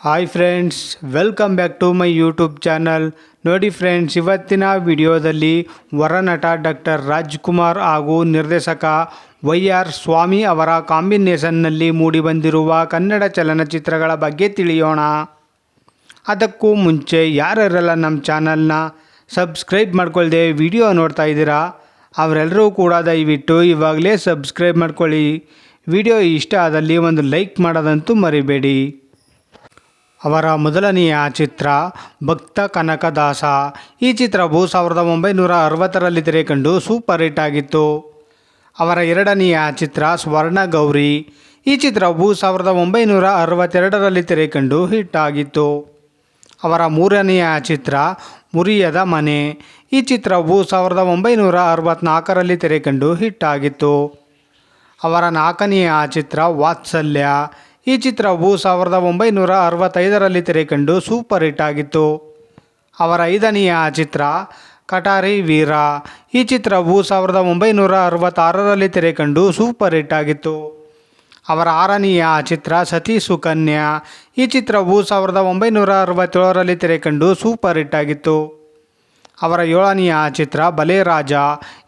Hi friends welcome back to my YouTube channel ನೋಡಿ friends ಇವತ್ತಿನ ವಿಡಿಯೋದಲ್ಲಿ ವರನಟ ಡಾಕ್ಟರ್ ರಾಜ್ಕುಮಾರ್ ಹಾಗೂ ನಿರ್ದೇಶಕ ವೈ ಆರ್ ಸ್ವಾಮಿ ಅವರ ಕಾಂಬಿನೇಷನ್ನಲ್ಲಿ ಮೂಡಿಬಂದಿರುವ ಕನ್ನಡ ಚಲನಚಿತ್ರಗಳ ಬಗ್ಗೆ ತಿಳಿಯೋಣ. ಅದಕ್ಕೂ ಮುಂಚೆ ಯಾರ್ಯಾರೆಲ್ಲ ನಮ್ಮ ಚಾನಲ್ನ ಸಬ್ಸ್ಕ್ರೈಬ್ ಮಾಡ್ಕೊಳ್ದೆ ವಿಡಿಯೋ ನೋಡ್ತಾ ಇದ್ದೀರಾ, ಅವರೆಲ್ಲರೂ ಕೂಡ ದಯವಿಟ್ಟು ಇವಾಗಲೇ ಸಬ್ಸ್ಕ್ರೈಬ್ ಮಾಡ್ಕೊಳ್ಳಿ. ವಿಡಿಯೋ ಇಷ್ಟ ಆದಲ್ಲಿ ಒಂದು ಲೈಕ್ ಮಾಡೋದಂತೂ ಮರಿಬೇಡಿ. ಅವರ ಮೊದಲನೆಯ ಚಿತ್ರ ಭಕ್ತ ಕನಕದಾಸ. ಈ ಚಿತ್ರವು ಸಾವಿರದ ಒಂಬೈನೂರ ಅರವತ್ತರಲ್ಲಿ ತೆರೆಕಂಡು ಸೂಪರ್ ಹಿಟ್ ಆಗಿತ್ತು. ಅವರ ಎರಡನೆಯ ಚಿತ್ರ ಸ್ವರ್ಣ ಗೌರಿ ಈ ಚಿತ್ರವು ಸಾವಿರದ ಒಂಬೈನೂರ ಅರವತ್ತೆರಡರಲ್ಲಿ ತೆರೆಕಂಡು ಹಿಟ್ ಆಗಿತ್ತು. ಅವರ ಮೂರನೆಯ ಚಿತ್ರ ಮುರಿಯದ ಮನೆ. ಈ ಚಿತ್ರವು ಸಾವಿರದ ಒಂಬೈನೂರ ಅರವತ್ತ್ನಾಲ್ಕರಲ್ಲಿ ತೆರೆಕಂಡು ಹಿಟ್ ಆಗಿತ್ತು. ಅವರ ನಾಲ್ಕನೆಯ ಚಿತ್ರ ವಾತ್ಸಲ್ಯ. ಈ ಚಿತ್ರವು ಸಾವಿರದ ಒಂಬೈನೂರ ಅರವತ್ತೈದರಲ್ಲಿ ತೆರೆಕಂಡು ಸೂಪರ್ ಹಿಟ್ ಆಗಿತ್ತು. ಅವರ ಐದನೆಯ ಚಿತ್ರ ಕಟಾರಿ ವೀರ. ಈ ಚಿತ್ರವು ಸಾವಿರದ ಒಂಬೈನೂರ ಅರವತ್ತಾರರಲ್ಲಿ ತೆರೆಕಂಡು ಸೂಪರ್ ಹಿಟ್ ಆಗಿತ್ತು. ಅವರ ಆರನೆಯ ಚಿತ್ರ ಸತಿ ಸುಕನ್ಯಾ. ಈ ಚಿತ್ರವು ಸಾವಿರದ ಒಂಬೈನೂರ ಅರವತ್ತೇಳರಲ್ಲಿ ತೆರೆಕಂಡು ಸೂಪರ್ ಹಿಟ್ ಆಗಿತ್ತು. ಅವರ ಏಳನೆಯ ಚಿತ್ರ ಬಲೆ ರಾಜ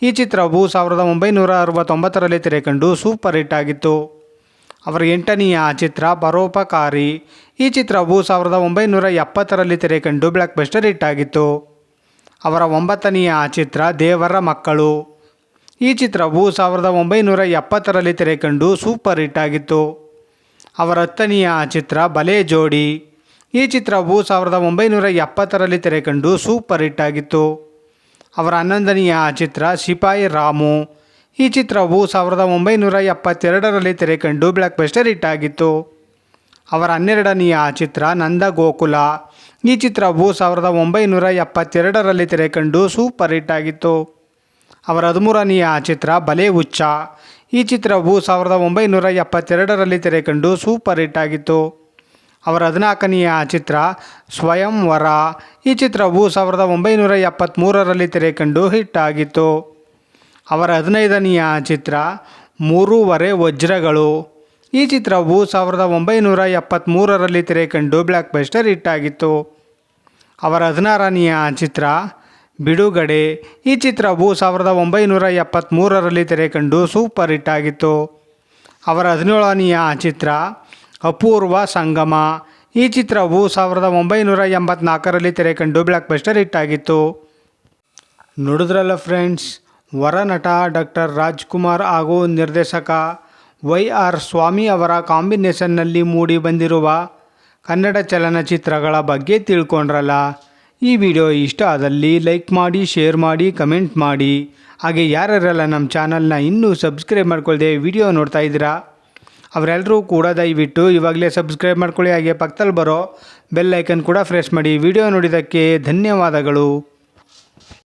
ಈ ಚಿತ್ರವು ಸಾವಿರದ ಒಂಬೈನೂರ ಅರವತ್ತೊಂಬತ್ತರಲ್ಲಿ ತೆರೆಕಂಡು ಸೂಪರ್ ಹಿಟ್ ಆಗಿತ್ತು. ಅವರ ಎಂಟನೆಯ ಚಿತ್ರ ಪರೋಪಕಾರಿ. ಈ ಚಿತ್ರವು ಸಾವಿರದ ಒಂಬೈನೂರ ಎಪ್ಪತ್ತರಲ್ಲಿ ತೆರೆಕಂಡು ಬ್ಲಾಕ್ ಬಸ್ಟರ್ ಹಿಟ್ ಆಗಿತ್ತು ಅವರ ಒಂಬತ್ತನೆಯ ಚಿತ್ರ ದೇವರ ಮಕ್ಕಳು. ಈ ಚಿತ್ರವು ಸಾವಿರದ ಒಂಬೈನೂರ ಎಪ್ಪತ್ತರಲ್ಲಿ ತೆರೆಕಂಡು ಸೂಪರ್ ಹಿಟ್ ಆಗಿತ್ತು ಅವರ ಹತ್ತನೆಯ ಚಿತ್ರ ಬಲೆ ಜೋಡಿ. ಈ ಚಿತ್ರವು ಸಾವಿರದ ಒಂಬೈನೂರ ಎಪ್ಪತ್ತರಲ್ಲಿ ತೆರೆಕಂಡು ಸೂಪರ್ ಹಿಟ್ ಆಗಿತ್ತು ಅವರ ಹನ್ನೊಂದನೆಯ ಚಿತ್ರ ಸಿಪಾಯಿ ರಾಮು. ಈ ಚಿತ್ರವು ಸಾವಿರದ ಒಂಬೈನೂರ ಎಪ್ಪತ್ತೆರಡರಲ್ಲಿ ತೆರೆಕಂಡು ಬ್ಲಾಕ್ ಬಸ್ಟರ್ ಹಿಟ್ ಆಗಿತ್ತು. ಅವರ ಹನ್ನೆರಡನೆಯ ಚಿತ್ರ ನಂದ ಗೋಕುಲ. ಈ ಚಿತ್ರವು ಸಾವಿರದ ಒಂಬೈನೂರ ಎಪ್ಪತ್ತೆರಡರಲ್ಲಿ ತೆರೆಕಂಡು ಸೂಪರ್ ಹಿಟ್ ಆಗಿತ್ತು. ಅವರ ಹದಿಮೂರನೆಯ ಚಿತ್ರ ಬಲೆ ಹುಚ್ಚ. ಈ ಚಿತ್ರವು ಸಾವಿರದ ಒಂಬೈನೂರ ಎಪ್ಪತ್ತೆರಡರಲ್ಲಿ ತೆರೆಕಂಡು ಸೂಪರ್ ಹಿಟ್ ಆಗಿತ್ತು. ಅವರ ಹದಿನಾಲ್ಕನೆಯ ಚಿತ್ರ ಸ್ವಯಂವರ. ಈ ಚಿತ್ರವು ಸಾವಿರದ ಒಂಬೈನೂರ ಎಪ್ಪತ್ತ್ಮೂರರಲ್ಲಿ ತೆರೆಕಂಡು ಹಿಟ್ ಆಗಿತ್ತು. ಅವರ ಹದಿನೈದನೆಯ ಚಿತ್ರ ಮೂರೂವರೆ ವಜ್ರಗಳು. ಈ ಚಿತ್ರವು ಸಾವಿರದ ಒಂಬೈನೂರ ಎಪ್ಪತ್ತ್ಮೂರರಲ್ಲಿ ತೆರೆಕಂಡು ಬ್ಲ್ಯಾಕ್ ಬಸ್ಟರ್ ಹಿಟ್ ಆಗಿತ್ತು. ಅವರ ಹದಿನಾರನೆಯ ಚಿತ್ರ ಬಿಡುಗಡೆ. ಈ ಚಿತ್ರವು ಸಾವಿರದ ಒಂಬೈನೂರ ಎಪ್ಪತ್ತ್ಮೂರರಲ್ಲಿ ತೆರೆಕಂಡು ಸೂಪರ್ ಹಿಟ್ ಆಗಿತ್ತು. ಅವರ ಹದಿನೇಳನೆಯ ಚಿತ್ರ ಅಪೂರ್ವ ಸಂಗಮ. ಈ ಚಿತ್ರವು ಸಾವಿರದ ಒಂಬೈನೂರ ಎಂಬತ್ನಾಲ್ಕರಲ್ಲಿ ತೆರೆಕಂಡು ಬ್ಲ್ಯಾಕ್ ಬಸ್ಟರ್ ಹಿಟ್ ಆಗಿತ್ತು. ನೋಡಿದ್ರಲ್ಲ ಫ್ರೆಂಡ್ಸ್ ವರನಟ ಡಾಕ್ಟರ್ ರಾಜ್ಕುಮಾರ್ ಹಾಗೂ ನಿರ್ದೇಶಕ ವೈ ಆರ್ ಸ್ವಾಮಿ ಅವರ ಕಾಂಬಿನೇಷನ್ನಲ್ಲಿ ಮೂಡಿ ಬಂದಿರುವ ಕನ್ನಡ ಚಲನಚಿತ್ರಗಳ ಬಗ್ಗೆ ತಿಳ್ಕೊಂಡ್ರಲ್ಲ. ಈ ವಿಡಿಯೋ ಇಷ್ಟ ಆದಲ್ಲಿ ಲೈಕ್ ಮಾಡಿ, ಶೇರ್ ಮಾಡಿ, ಕಮೆಂಟ್ ಮಾಡಿ. ಹಾಗೆ ಯಾರ್ಯಾರೆಲ್ಲ ನಮ್ಮ ಚಾನಲ್ನ ಇನ್ನೂ ಸಬ್ಸ್ಕ್ರೈಬ್ ಮಾಡ್ಕೊಳ್ದೆ ವಿಡಿಯೋ ನೋಡ್ತಾ ಇದ್ದೀರಾ? ಅವರೆಲ್ಲರೂ ಕೂಡ ದಯವಿಟ್ಟು ಇವಾಗಲೇ ಸಬ್ಸ್ಕ್ರೈಬ್ ಮಾಡ್ಕೊಳ್ಳಿ. ಹಾಗೆ ಪಕ್ಕದಲ್ಲಿ ಬರೋ ಬೆಲ್ ಐಕನ್ ಕೂಡ ಫ್ರೆಶ್ ಮಾಡಿ. ವಿಡಿಯೋ ನೋಡಿದ್ದಕ್ಕೆ ಧನ್ಯವಾದಗಳು.